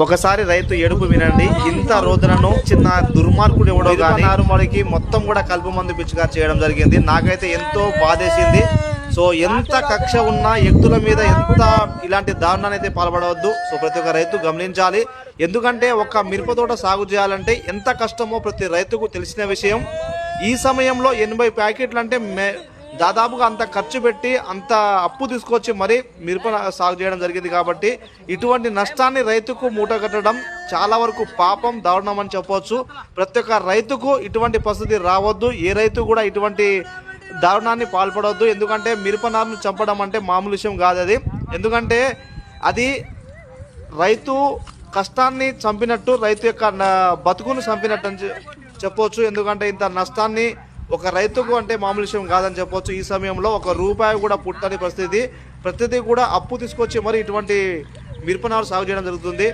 ఒకసారి రైతు ఎడుపు వినండి. ఇంత రోజులను చిన్న దుర్మార్గుడు ఎవడో కానీ నారుమడికి మొత్తం కూడా కలుపు మందు పిచ్చిగా చేయడం జరిగింది. నాకైతే ఎంతో బాధేసింది. సో ఎంత కక్ష ఉన్నా వ్యక్తుల మీద ఎంత ఇలాంటి దారుణాన్ని అయితే పాల్పడవద్దు. సో ప్రతి ఒక్క రైతు గమనించాలి. ఎందుకంటే ఒక మిరప తోట సాగు చేయాలంటే ఎంత కష్టమో ప్రతి రైతుకు తెలిసిన విషయం. ఈ సమయంలో ఎనభై ప్యాకెట్లు అంటే దాదాపుగా అంత ఖర్చు పెట్టి అంత అప్పు తీసుకొచ్చి మరి మిరప సాగు చేయడం జరిగింది కాబట్టి ఇటువంటి నష్టాన్ని రైతుకు మూట కట్టడం చాలా వరకు పాపం దారుణం అని చెప్పవచ్చు ప్రతి ఒక్క రైతుకు ఇటువంటి పరిస్థితి రావద్దు. ఏ రైతు కూడా ఇటువంటి దారుణాన్ని పాల్పడవద్దు ఎందుకంటే మిరప నారును చంపడం అంటే మామూలు విషయం కాదు అది. ఎందుకంటే అది రైతు కష్టాన్ని చంపినట్టు రైతు యొక్క బతుకును చంపినట్టు అని చెప్పవచ్చు ఎందుకంటే ఇంత నష్టాన్ని ఒక రైతుకు అంటే మామూలు విషయం కాదని చెప్పొచ్చు. ఈ సమయంలో ఒక రూపాయి కూడా పుట్టని పరిస్థితి. ప్రతిదీ కూడా అప్పు తీసుకొచ్చి మరి ఇటువంటి మిరపనారు సాగు చేయడం జరుగుతుంది.